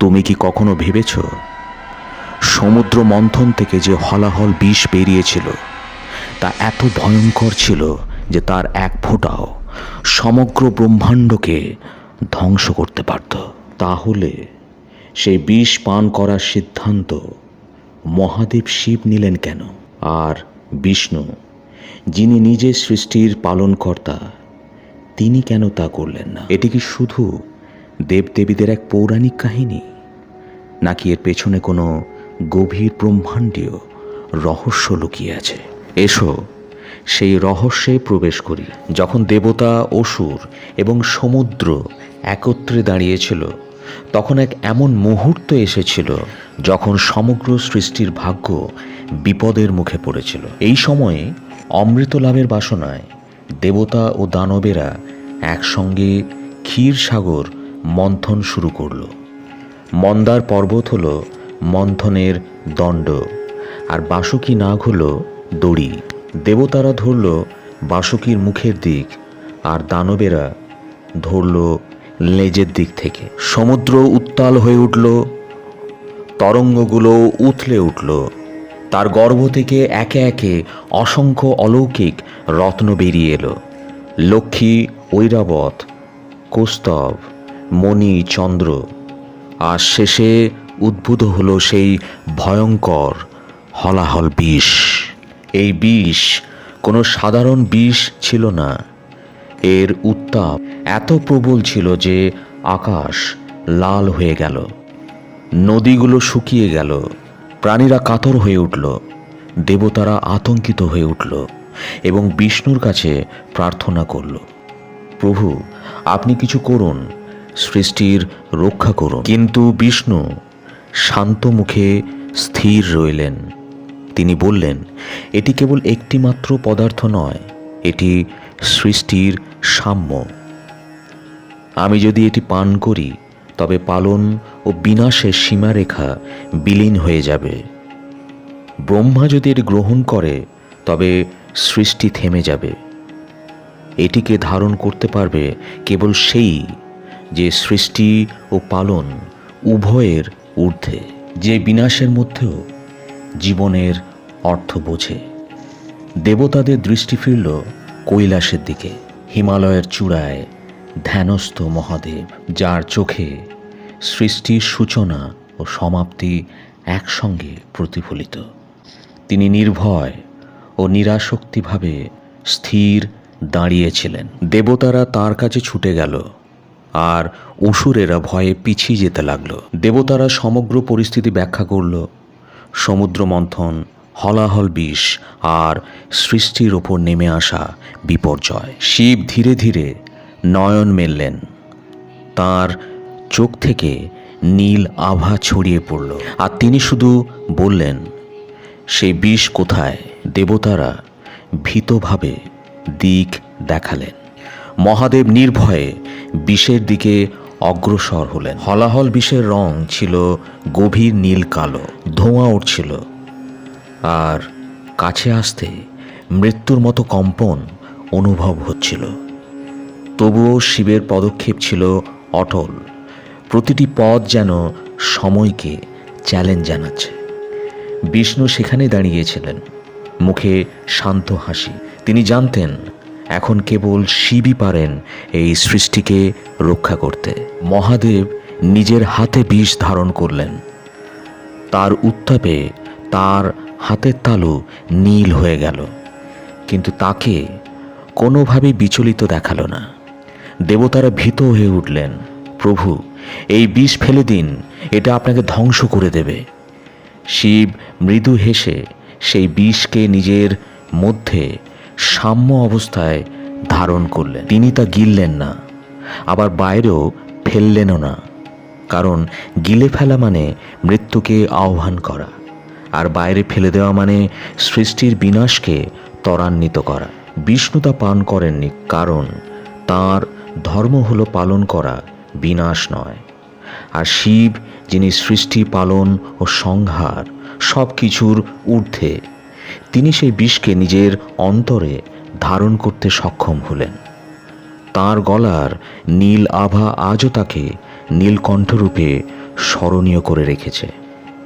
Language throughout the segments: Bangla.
তুমি কি কখনো ভেবেছ সমুদ্র মন্থন থেকে যে হলাহল বিষ বেরিয়েছিল, তা এত ভয়ঙ্কর ছিল যে তার এক ফোঁটাও সমগ্র ব্রহ্মাণ্ডকে ধ্বংস করতে পারত। তাহলে সেই বিষ পান করার সিদ্ধান্ত মহাদেব শিব নিলেন কেন? আর বিষ্ণু, যিনি নিজের সৃষ্টির পালনকর্তা, তিনি কেন তা করলেন না? এটি কি শুধু দেবদেবীদের এক পৌরাণিক কাহিনী? নাকি এর পেছনে কোনো গভীর ব্রহ্মাণ্ডীয় রহস্য লুকিয়ে আছে? এসো, সেই রহস্যে প্রবেশ করি। যখন দেবতা, অসুর এবং সমুদ্র একত্রে দাঁড়িয়েছিল, তখন এক এমন মুহূর্ত এসেছিল যখন সমগ্র সৃষ্টির ভাগ্য বিপদের মুখে পড়েছিল। এই সময়ে অমৃত লাভের বাসনায় দেবতা ও দানবেরা একসঙ্গে ক্ষীর সাগর মন্থন শুরু করল। মন্দার পর্বত হল মন্থনের দণ্ড, আর বাসুকী নাগ হল দড়ি। দেবতারা ধরল বাসুকীর মুখের দিক, আর দানবেরা ধরল লেজের দিক থেকে। সমুদ্র উত্তাল হয়ে উঠল, তরঙ্গগুলো উথলে উঠল। তার গর্ভ থেকে একে একে অসংখ্য অলৌকিক রত্ন বেরিয়ে এলো। লক্ষ্মী, ঐরাবত, কৌস্তব, মণি, চন্দ্র আর শেষে উদ্ভূত হলো সেই ভয়ঙ্কর হলাহল বিষ। এই বিষ কোনো সাধারণ বিষ ছিল না। এর উত্তাপ এত প্রবল ছিল যে আকাশ লাল হয়ে গেল। নদীগুলো শুকিয়ে গেল। প্রাণীরা কাতর হয়ে উঠল। দেবতারা আতঙ্কিত হয়ে উঠল এবং বিষ্ণুর কাছে প্রার্থনা করল, প্রভু, আপনি কিছু করুন। সৃষ্টির রক্ষা করুন। কিন্তু বিষ্ণু শান্ত মুখে স্থির রইলেন। তিনি বললেন, এটি কেবল একটিমাত্র পদার্থ নয়, এটি সৃষ্টির সাম্য। আমি যদি এটি পান করি, তবে পালন ও বিনাশের সীমারেখা বিলীন হয়ে যাবে। ব্রহ্মা যদি এটি গ্রহণ করে, তবে সৃষ্টি থেমে যাবে। এটিকে ধারণ করতে পারবে কেবল সেই যে সৃষ্টি ও পালন উভয়ের ঊর্ধ্বে, যে বিনাশের মধ্যেও জীবনের অর্থ বোঝে। দেবতাদের দৃষ্টি ফিরল কৈলাসের দিকে, হিমালয়ের চূড়ায় ধ্যানস্থ মহাদেব, যার চোখে সৃষ্টির সূচনা ও সমাপ্তি একসঙ্গে প্রতিফলিত। তিনি নির্ভয় ও নিরাসক্তিভাবে স্থির দাঁড়িয়েছিলেন। দেবতারা তার কাছে ছুটে গেল। আর অসুরেরা ভয়ে পিছিয়ে যেতে লাগল। দেবতারা সমগ্র পরিস্থিতি ব্যাখ্যা করল। সমুদ্র মন্থন হলাহল বিষ আর সৃষ্টির ওপর নেমে আসা বিপর্যয়। শিব ধীরে ধীরে নয়ন মেললেন। তার চোখ থেকে নীল আভা ছড়িয়ে পড়ল। আর তিনি শুধু বললেন সেই বিষ কোথায়? দেবতারা ভীতভাবে দিক দেখালেন। মহাদেব নির্ভয়ে বিষের দিকে অগ্রসর হলেন। হলাহল বিষের রং ছিল গভীর নীল কালো, ধোঁয়া উঠছিল। আর কাছে আসতে মৃত্যুর মতো কম্পন অনুভব হচ্ছিল। তবুও শিবের পদক্ষেপ ছিল অটল। প্রতিটি পদ যেন সময়কে চ্যালেঞ্জ জানাচ্ছে। বিষ্ণু সেখানে দাঁড়িয়েছিলেন। মুখে শান্ত হাসি। তিনি জানতেন এখন কেবল শিবই পারেন এই সৃষ্টিকে রক্ষা করতে। মহাদেব নিজের হাতে বিষ ধারণ করলেন। তার উত্তাপে তার হাতের তালু নীল হয়ে গেল। কিন্তু তাকে কোনোভাবেই বিচলিত দেখাল না। দেবতারা ভীত হয়ে উঠলেন, প্রভু, এই বিষ ফেলে দিন, এটা আপনাকে ধ্বংস করে দেবে। শিব মৃদু হেসে সেই বিষকে নিজের মধ্যে সাম্য অবস্থায় ধারণ করলেন। তিনি তা গিললেন না, আবার বাইরেও ফেললেনও না, কারণ গিলে ফেলা মানে মৃত্যুকে আহ্বান করা, আর বাইরে ফেলে দেওয়া মানে সৃষ্টির বিনাশকে ত্বরান্বিত করা। বিষ্ণু তা পান করেননি, কারণ তার ধর্ম হলো পালন করা, বিনাশ নয়। আর শিব, যিনি সৃষ্টি, পালন ও সংহার সব কিছুর ঊর্ধ্বে তিনি সেই বিষকে নিজের অন্তরে ধারণ করতে সক্ষম হলেন। তার গলার নীল আভা আজও তাকে নীলকণ্ঠরূপে স্মরণীয় করে রেখেছে।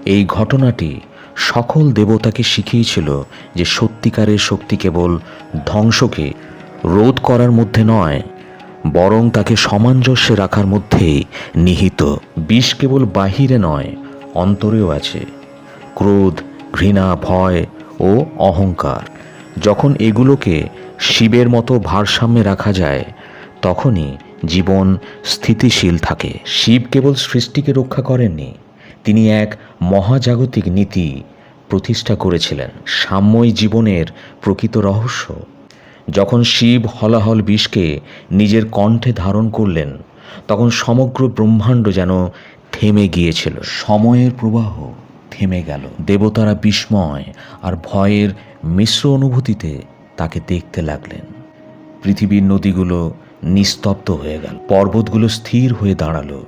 এই ঘটনাটি সকল দেবতাকে শিখিয়েছিল যে সত্যিকারের শক্তি কেবল ধ্বংসকে রোধ করার মধ্যে নয়, বরং তাকে সামঞ্জস্যে রাখার মধ্যেই নিহিত। বিষ কেবল বাহিরে নয়, অন্তরেও আছে। ক্রোধ, ঘৃণা, ভয় ও অহংকার। যখন এগুলোকে শিবের মতো ভারসাম্যে রাখা যায়, তখনই জীবন স্থিতিশীল থাকে। শিব কেবল সৃষ্টিকে রক্ষা করেননি, তিনি এক মহাজাগতিক নীতি প্রতিষ্ঠা করেছিলেন, সাম্যই জীবনের প্রকৃত রহস্য। যখন শিব হলাহল বিষকে নিজের কণ্ঠে ধারণ করলেন, তখন সমগ্র ব্রহ্মাণ্ড যেন থেমে গিয়েছিল। সময়ের প্রবাহ। থেমে গেল। দেবতারা বিস্ময় আর ভয়ের মিশ্র অনুভূতিতে তাকে দেখতে লাগলেন। পৃথিবীর নদীগুলো নিস্তব্ধ হয়ে গেল। পর্বতগুলো স্থির হয়ে দাঁড়াল।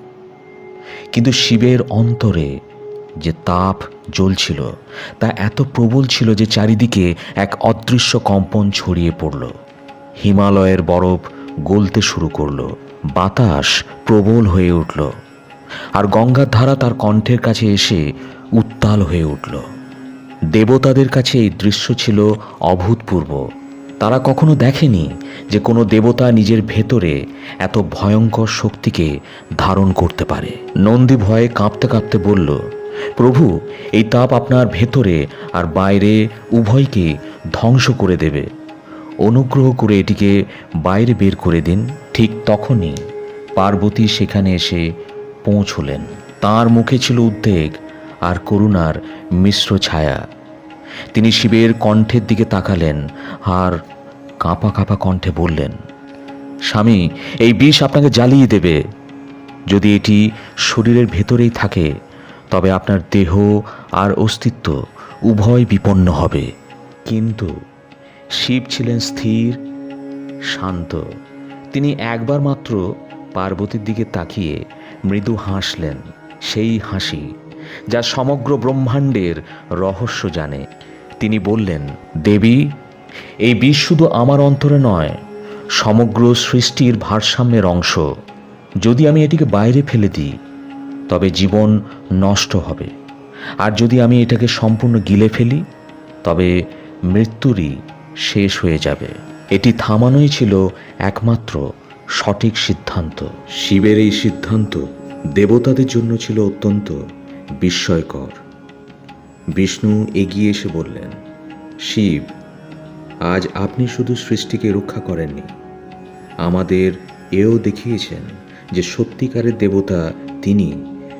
কিন্তু শিবের অন্তরে যে তাপ জ্বলছিল, তা এত প্রবল ছিল যে চারিদিকে এক অদৃশ্য কম্পন ছড়িয়ে পড়ল। হিমালয়ের বরফ গলতে শুরু করল। বাতাস প্রবল হয়ে উঠল। আর গঙ্গার ধারা তার কণ্ঠের কাছে এসে উত্তাল হয়ে উঠল। দেবতাদের কাছে এই দৃশ্য ছিল অভূতপূর্ব। তারা কখনো দেখেনি যে কোনো দেবতা নিজের ভেতরে এত ভয়ঙ্কর শক্তিকে ধারণ করতে পারে। নন্দী ভয়ে কাঁপতে কাঁপতে বলল, প্রভু, এই তাপ আপনার ভেতরে আর বাইরে উভয়কে ধ্বংস করে দেবে। অনুগ্রহ করে এটিকে বাইরে বের করে দিন। ঠিক তখনই পার্বতী সেখানে এসে পৌঁছলেন। তার মুখে ছিল উদ্বেগ আর করুণার মিশ্র ছায়া। তিনি শিবের কণ্ঠের দিকে তাকালেন আর কাঁপা কাঁপা কণ্ঠে বললেন, স্বামী, এই বিষ আপনাকে জ্বালিয়ে দেবে। যদি এটি শরীরের ভেতরেই থাকে, তবে আপনার দেহ আর অস্তিত্ব উভয় বিপন্ন হবে। কিন্তু শিব ছিলেন স্থির, শান্ত। তিনি একবার মাত্র পার্বতীর দিকে তাকিয়ে মৃদু হাসলেন, সেই হাসি যা সমগ্র ব্রহ্মাণ্ডের রহস্য জানে। তিনি বললেন, দেবী, এই বিষ শুধু আমার অন্তরে নয়, সমগ্র সৃষ্টির ভারসাম্যের অংশ। যদি আমি এটিকে বাইরে ফেলে দিই, তবে জীবন নষ্ট হবে। আর যদি আমি এটাকে সম্পূর্ণ গিলে ফেলি, তবে মৃত্যুরই শেষ হয়ে যাবে। এটি থামানোই ছিল একমাত্র সঠিক সিদ্ধান্ত। শিবের এই সিদ্ধান্ত দেবতাদের জন্য ছিল অত্যন্ত বিস্ময়কর। বিষ্ণু এগিয়ে এসে বললেন, শিব, আজ আপনি শুধু সৃষ্টিকে রক্ষা করেননি, আমাদের এও দেখিয়েছেন যে সত্যিকারের দেবতা তিনি,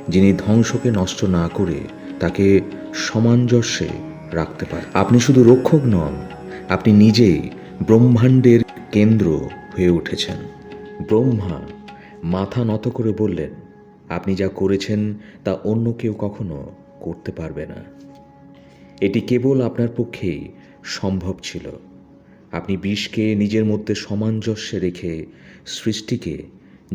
যিনি ধ্বংসকে নষ্ট না করে তাকে সামঞ্জস্যে রাখতে পারেন। আপনি শুধু রক্ষক নন, আপনি নিজেই ব্রহ্মাণ্ডের কেন্দ্র হয়ে উঠেছেন। ব্রহ্মা মাথা নত করে বললেন আপনি যা করেছেন তা অন্য কেউ কখনো করতে পারবে না। এটি কেবল আপনার পক্ষেই সম্ভব ছিল। আপনি বিষকে নিজের মধ্যে সামঞ্জস্যে রেখে সৃষ্টিকে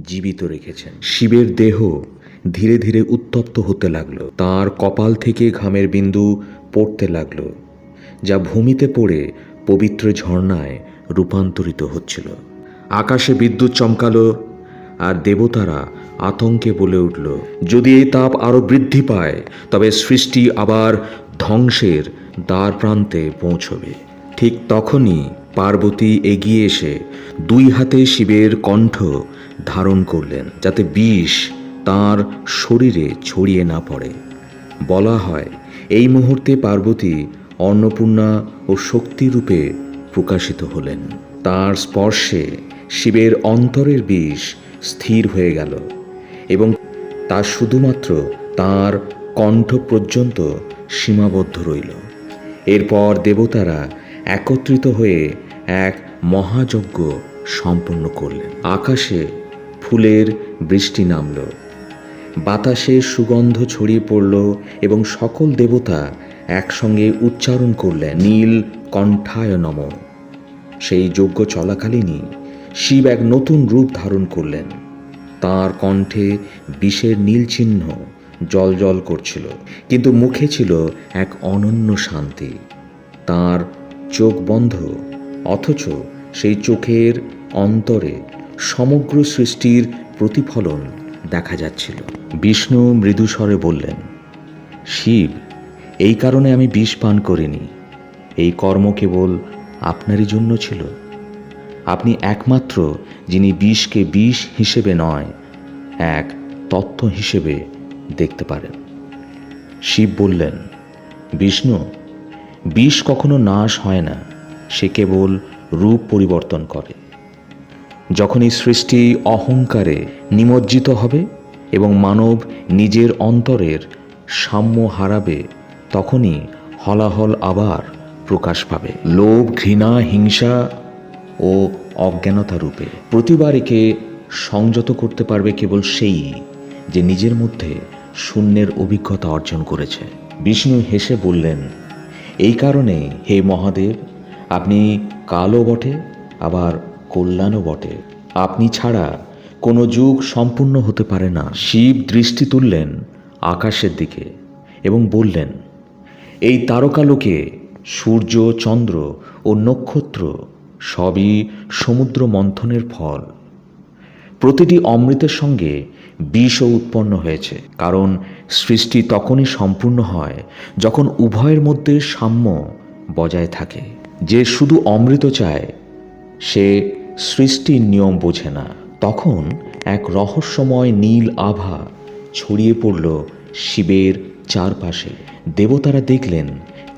জীবিত রেখেছেন। শিবের দেহ ধীরে ধীরে উত্তপ্ত হতে লাগল। তার কপাল থেকে ঘামের বিন্দু পড়তে লাগল, যা ভূমিতে পড়ে পবিত্র ঝর্ণায় রূপান্তরিত হচ্ছিল। আকাশে বিদ্যুৎ চমকালো আর দেবতারা আতঙ্কে বলে উঠল, যদি এই তাপ আরও বৃদ্ধি পায়, তবে সৃষ্টি আবার ধ্বংসের দ্বার প্রান্তে পৌঁছবে। ঠিক তখনই পার্বতী এগিয়ে এসে দুই হাতে শিবের কণ্ঠ ধারণ করলেন, যাতে বিষ তার শরীরে ছড়িয়ে না পড়ে। বলা হয়, এই মুহূর্তে পার্বতী অন্নপূর্ণা ও শক্তিরূপে প্রকাশিত হলেন। তার স্পর্শে শিবের অন্তরের বিষ স্থির হয়ে গেল। এবং তা শুধুমাত্র তার কণ্ঠ পর্যন্ত সীমাবদ্ধ রইল। এরপর দেবতারা একত্রিত হয়ে এক মহাযজ্ঞ সম্পন্ন করলেন। আকাশে ফুলের বৃষ্টি নামল, বাতাসে সুগন্ধ ছড়িয়ে পড়ল এবং সকল দেবতা একসঙ্গে উচ্চারণ করলেন, নীল কণ্ঠায় নম। সেই যজ্ঞ চলাকালীনই শিব এক নতুন রূপ ধারণ করলেন। তার কণ্ঠে বিষের নীল চিহ্ন জল জল করছিল, কিন্তু মুখে ছিল এক অনন্য শান্তি। তার চোখ বন্ধ, অথচ সেই চোখের অন্তরে সমগ্র সৃষ্টির প্রতিফলন দেখা যাচ্ছিল। বিষ্ণু মৃদুস্বরে বললেন, শিব, এই কারণে আমি বিষ পান করিনি। এই কর্ম কেবল আপনারই জন্য ছিল। আপনি একমাত্র যিনি বিষকে বিষ হিসেবে নয়, এক তত্ত্ব হিসেবে দেখতে পারেন। শিব বললেন, বিষ্ণু, বিষ কখনো নাশ হয় না, সে কেবল রূপ পরিবর্তন করে। যখন এই সৃষ্টি অহংকারে নিমজ্জিত হবে এবং মানব নিজের অন্তরের সাম্য হারাবে, তখনই হলাহল আবার প্রকাশ পাবে। লোভ, ঘৃণা, হিংসা ও অজ্ঞানতা রূপে। প্রতিবার একে সংযত করতে পারবে কেবল সেই যে নিজের মধ্যে শূন্যের অভিজ্ঞতা অর্জন করেছে। বিষ্ণু হেসে বললেন, এই কারণে হে মহাদেব, আপনি কালও বটে, আবার কল্যাণও বটে। আপনি ছাড়া কোনো যুগ সম্পূর্ণ হতে পারে না। শিব দৃষ্টি তুললেন আকাশের দিকে এবং বললেন, এই তারকালোকে সূর্য, চন্দ্র ও নক্ষত্র সবই সমুদ্র মন্থনের ফল। প্রতিটি অমৃতের সঙ্গে বিষও উৎপন্ন হয়েছে, কারণ সৃষ্টি তখনই সম্পূর্ণ হয় যখন উভয়ের মধ্যে সাম্য বজায় থাকে। যে শুধু অমৃত চায়, সে সৃষ্টির নিয়ম বোঝে না। তখন এক রহস্যময় নীল আভা ছড়িয়ে পড়ল শিবের চারপাশে। দেবতারা দেখলেন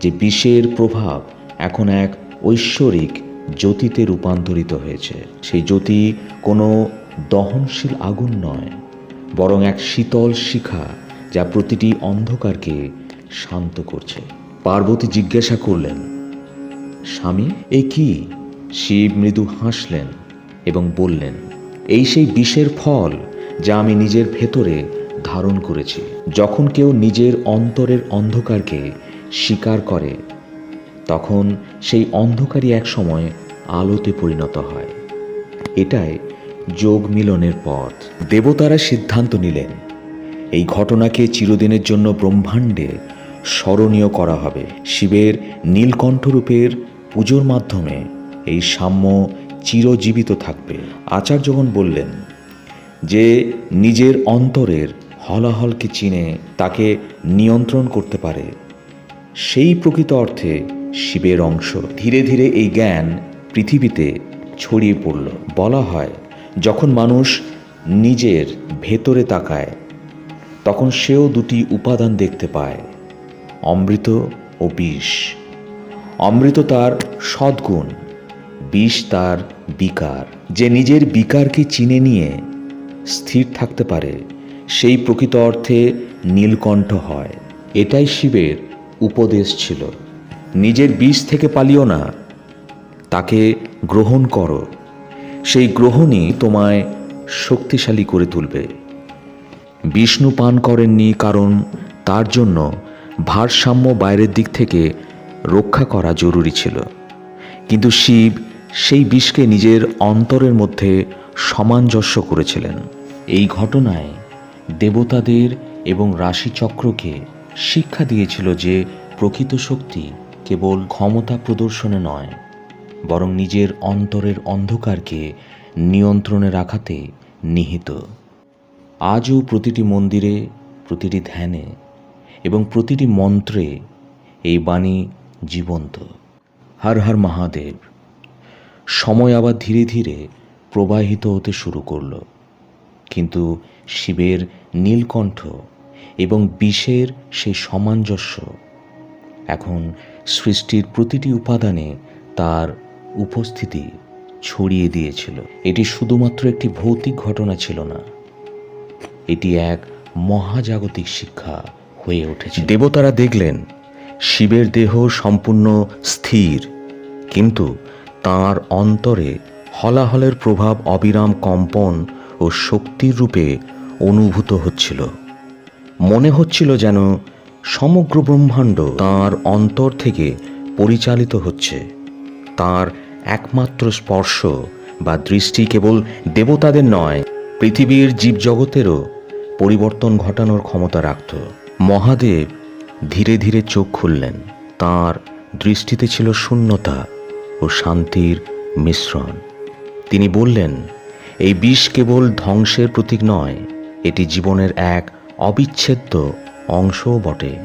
যে বিষের প্রভাব এখন এক ঐশ্বরিক জ্যোতিতে রূপান্তরিত হয়েছে। সেই জ্যোতি কোনো দহনশীল আগুন নয়, বরং এক শীতল শিখা যা প্রতিটি অন্ধকারকে শান্ত করছে। পার্বতী জিজ্ঞাসা করলেন, স্বামী, এ কি? শিব মৃদু হাসলেন এবং বললেন, এই সেই বিষের ফল যা আমি নিজের ভেতরে ধারণ করেছি। যখন কেউ নিজের অন্তরের অন্ধকারকে স্বীকার করে তখন সেই অন্ধকারই এক সময় আলোতে পরিণত হয়। এটাই যোগ মিলনের পথ। দেবতারা সিদ্ধান্ত নিলেন, এই ঘটনাকে চিরদিনের জন্য ব্রহ্মাণ্ডে স্মরণীয় করা হবে। শিবের নীলকণ্ঠরূপের পুজোর মাধ্যমে এই সাম্য চিরজীবিত থাকবে। আচার্যগণ বললেন যে, নিজের অন্তরের হলাহলকে চিনে তাকে নিয়ন্ত্রণ করতে পারে। সেই প্রকৃত অর্থে শিবের অংশ। ধীরে ধীরে এই জ্ঞান পৃথিবীতে ছড়িয়ে পড়ল। বলা হয়, যখন মানুষ নিজের ভেতরে তাকায়, তখন সেও দুটি উপাদান দেখতে পায়, অমৃত ও বিষ। অমৃত তার সদ্গুণ, বিষ তার বিকার। যে নিজের বিকারকে চিনে নিয়ে স্থির থাকতে পারে, সেই প্রকৃত অর্থে নীলকণ্ঠ হয়। এটাই শিবের উপদেশ ছিল। নিজের বিষ থেকে পালিও না। তাকে গ্রহণ করো। সেই গ্রহণই তোমায় শক্তিশালী করে তুলবে। বিষ্ণু পান করেননি কারণ তার জন্য ভারসাম্য বাইরের দিক থেকে রক্ষা করা জরুরি ছিল। কিন্তু শিব সেই বিষকে নিজের অন্তরের মধ্যে সামঞ্জস্য করেছিলেন। এই ঘটনায় দেবতাদের এবং রাশিচক্রকে শিক্ষা দিয়েছিল যে প্রকৃত শক্তি কেবল ক্ষমতা প্রদর্শনে নয়, বরং নিজের অন্তরের অন্ধকারকে নিয়ন্ত্রণে রাখাতে নিহিত। আজও প্রতিটি মন্দিরে, প্রতিটি ধ্যানে এবং প্রতিটি মন্ত্রে এই বাণী জীবন্ত। হর হর মহাদেব, সময় আবার ধীরে ধীরে প্রবাহিত হতে শুরু করল। কিন্তু শিবের নীলকণ্ঠ এবং বিষের সেই সামঞ্জস্য এখন সৃষ্টির প্রতিটি উপাদানে তার উপস্থিতি ছড়িয়ে দিয়েছিল। এটি শুধুমাত্র একটি ভৌতিক ঘটনা ছিল না, এটি এক মহাজাগতিক শিক্ষা হয়ে উঠেছে দেবতারা দেখলেন, শিবের দেহ সম্পূর্ণ স্থির, কিন্তু তার অন্তরে হলাহলের প্রভাব অবিরাম কম্পন ও শক্তির রূপে অনুভূত হচ্ছিল। মনে হচ্ছিল যেন সমগ্র ব্রহ্মাণ্ড তার অন্তর থেকে পরিচালিত হচ্ছে। তার একমাত্র স্পর্শ বা দৃষ্টি কেবল দেবতাদের নয়, পৃথিবীর জীবজগতেরও পরিবর্তন ঘটানোর ক্ষমতা রাখত। মহাদেব ধীরে ধীরে চোখ খুললেন। তার দৃষ্টিতে ছিল শূন্যতা ও শান্তির মিশ্রণ। তিনি বললেন, এই বিষ কেবল ধ্বংসের প্রতীক নয়, এটি জীবনের এক অবিচ্ছেদ্য অংশও বটে,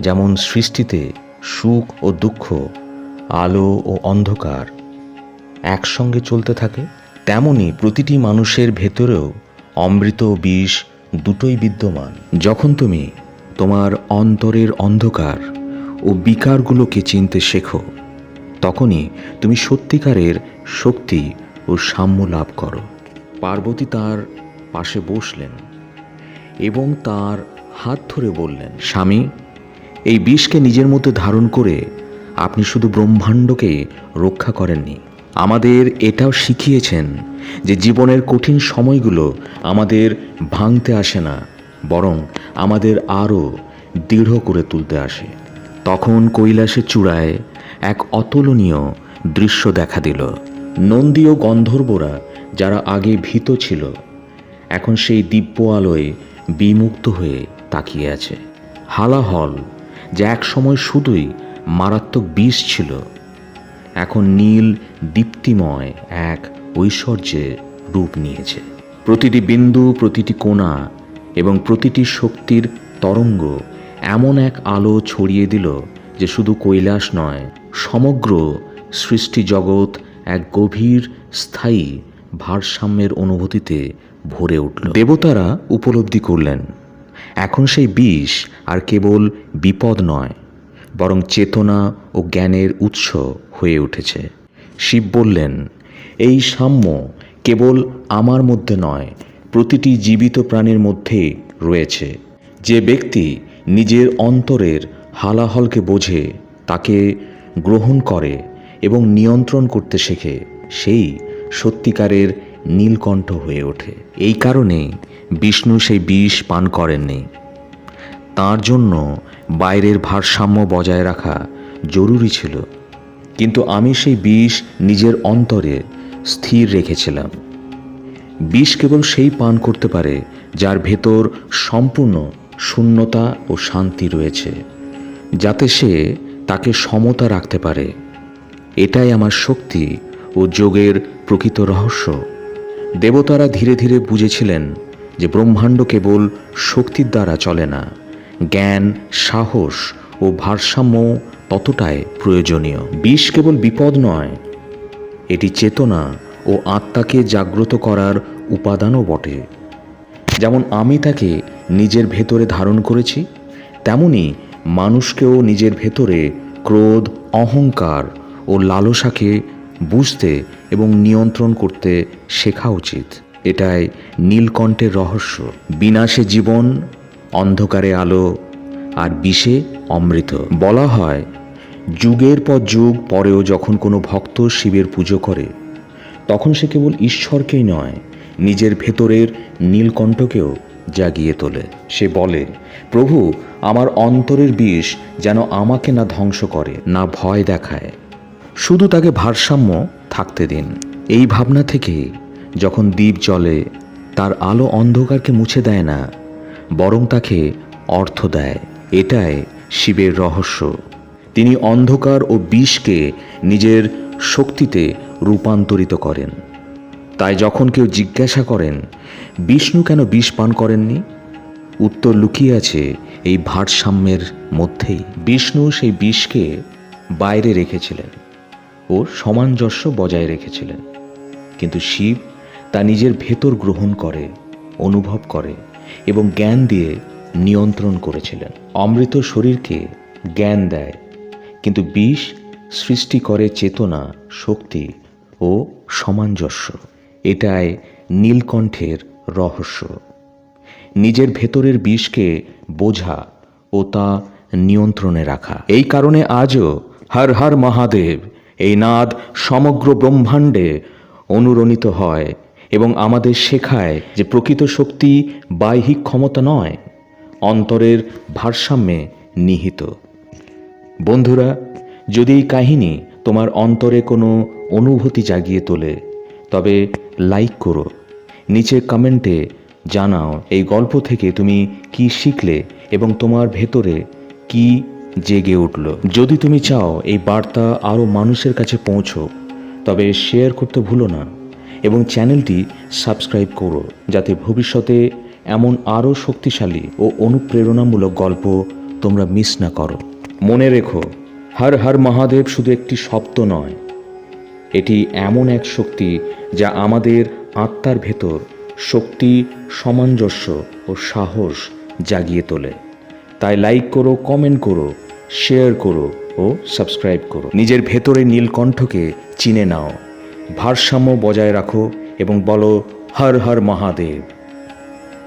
যেমন সৃষ্টিতে সুখ ও দুঃখ, আলো ও অন্ধকার একসঙ্গে চলতে থাকে, তেমনি প্রতিটি মানুষের ভেতরেও অমৃত বিষ দুটোই বিদ্যমান। যখন তুমি তোমার অন্তরের অন্ধকার ও বিকারগুলোকে চিনতে শেখো, তখনই তুমি সত্যিকারের শক্তি ও সাম্য লাভ করো। পার্বতী তার পাশে বসলেন এবং তার হাত ধরে বললেন, স্বামী, এই বিষকে নিজের মধ্যে ধারণ করে আপনি শুধু ব্রহ্মাণ্ডকে রক্ষা করেননি। আমাদের এটাও শিখিয়েছেন যে জীবনের কঠিন সময়গুলো আমাদের ভাঙতে আসে না, বরং আমাদের আরও দৃঢ় করে তুলতে আসে। তখন কৈলাসের চূড়ায় এক অতুলনীয় দৃশ্য দেখা দিল। নন্দী ও গন্ধর্বরা যারা আগে ভীত ছিল, এখন সেই দিব্য আলোয় বিমুক্ত হয়ে তাকিয়ে আছে। হালাহল যা একসময় শুধুই মারাত্মক বিষ ছিল। এখন নীল, দীপ্তিময় এক ঐশ্বর্যে রূপ নিয়েছে। প্রতিটি বিন্দু, প্রতিটি কোণা এবং প্রতিটি শক্তির তরঙ্গ এমন এক আলো ছড়িয়ে দিল যে শুধু কৈলাস নয়, সমগ্র সৃষ্টি জগৎ এক গভীর, স্থায়ী ভারসাম্যের অনুভূতিতে ভরে উঠল। দেবতারা উপলব্ধি করলেন এখন সেই বিষ আর কেবল বিপদ নয়, বরং চেতনা ও জ্ঞানের উৎস হয়ে উঠেছে। শিব বললেন, এই সাম্য কেবল আমার মধ্যে নয়, প্রতিটি জীবিত প্রাণীর মধ্যেই রয়েছে। যে ব্যক্তি নিজের অন্তরের হালাহলকে বোঝে, তাকে গ্রহণ করে এবং নিয়ন্ত্রণ করতে শেখে, সেই সত্যিকারের নীলকণ্ঠ হয়ে ওঠে। এই কারণে বিষ্ণু সেই বিষ পান করেননি। তার জন্য বাইরের ভারসাম্য বজায় রাখা জরুরি ছিল। কিন্তু আমি সেই বিষ নিজের অন্তরে স্থির রেখেছিলাম। বিষ কেবল সেই পান করতে পারে যার ভেতর সম্পূর্ণ শূন্যতা ও শান্তি রয়েছে, যাতে সে তাকে সমতা রাখতে পারে। এটাই আমার শক্তি ও যোগের প্রকৃত রহস্য। দেবতারা ধীরে ধীরে বুঝেছিলেন যে ব্রহ্মাণ্ড কেবল শক্তির দ্বারা চলে না। জ্ঞান, সাহস ও ভারসাম্য ততটাই প্রয়োজনীয়। বিষ কেবল বিপদ নয়, এটি চেতনা ও আত্মাকে জাগ্রত করার উপাদানও বটে। যেমন আমি তাকে নিজের ভেতরে ধারণ করেছি, তেমনি মানুষকেও নিজের ভেতরে ক্রোধ, অহংকার ও লালসাকে বুঝতে এবং নিয়ন্ত্রণ করতে শেখা উচিত। এটাই নীলকণ্ঠের রহস্য। বিনাশে জীবন, অন্ধকারে আলো, আর বিষে অমৃত। বলা হয়, যুগের পর যুগ, পরেও যখন কোনো ভক্ত শিবের পুজো করে, তখন সে কেবল ঈশ্বরকেই নয়, নিজের ভেতরের নীলকণ্ঠকেও জাগিয়ে তোলে। সে বলে, প্রভু, আমার অন্তরের বিষ যেন আমাকে না ধ্বংস করে, না ভয় দেখায়। শুধু তাকে ভারসাম্য থাকতে দিন। এই ভাবনা থেকে যখন দ্বীপ জ্বলে তার আলো অন্ধকারকে মুছে দেয় না, বরং তাকে অর্থ দেয়। এটাই শিবের রহস্য। তিনি অন্ধকার ও বিষকে নিজের শক্তিতে রূপান্তরিত করেন। তাই যখন কেউ জিজ্ঞাসা করেন, বিষ্ণু কেন বিষ পান করেননি? উত্তর লুকিয়ে আছে এই ভারসাম্যের মধ্যেই। বিষ্ণু সেই বিষকে বাইরে রেখেছিলেন। ও সামঞ্জস্য বজায় রেখেছিলেন। কিন্তু শিব তা নিজের ভেতর গ্রহণ করে, অনুভব করে এবং জ্ঞান দিয়ে নিয়ন্ত্রণ করেছিলেন। অমৃত শরীরকে জ্ঞান দেয়, কিন্তু বিষ সৃষ্টি করে চেতনা, শক্তি ও সামঞ্জস্য। এটাই নীলকণ্ঠের রহস্য। নিজের ভেতরের বিষকে বোঝা ও তা নিয়ন্ত্রণে রাখা। এই কারণে আজও হর হর মহাদেব এই নাদ সমগ্র ব্রহ্মাণ্ডে অনুরণিত হয় এবং আমাদের শেখায় যে প্রকৃত শক্তি বাহ্যিক ক্ষমতা নয়, অন্তরের ভারসাম্যে নিহিত। বন্ধুরা, যদি এই কাহিনী তোমার অন্তরে কোনো অনুভূতি জাগিয়ে তোলে, তবে লাইক করো। নিচে কমেন্টে জানাও এই গল্প থেকে তুমি কি শিখলে এবং তোমার ভেতরে কি জেগে উঠল। যদি তুমি চাও এই বার্তা আরও মানুষের কাছে পৌঁছো, তবে শেয়ার করতে ভুলো না এবং চ্যানেলটি সাবস্ক্রাইব করো, যাতে ভবিষ্যতে এমন আরও শক্তিশালী ও অনুপ্রেরণামূলক গল্প তোমরা মিস না করো। মনে রেখো, হর হর মহাদেব শুধু একটি শব্দ নয়, এটি এমন এক শক্তি যা আমাদের আত্মার ভেতর শক্তি, সামঞ্জস্য ও সাহস জাগিয়ে তোলে। তাই লাইক করো কমেন্ট করো শেয়ার করো ও সাবস্ক্রাইব করো। নিজের ভেতরে নীলকণ্ঠকে চিনে নাও, ভারসাম্য বজায় রাখো এবং বলো, হর হর মহাদেব।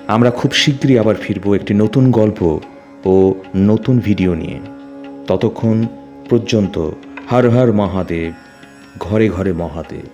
আমরা খুব শীঘ্রই আবার ফিরবো একটি নতুন গল্প ও নতুন ভিডিও নিয়ে। ততক্ষণ পর্যন্ত, হর হর মহাদেব, ঘরে ঘরে মহাদেব।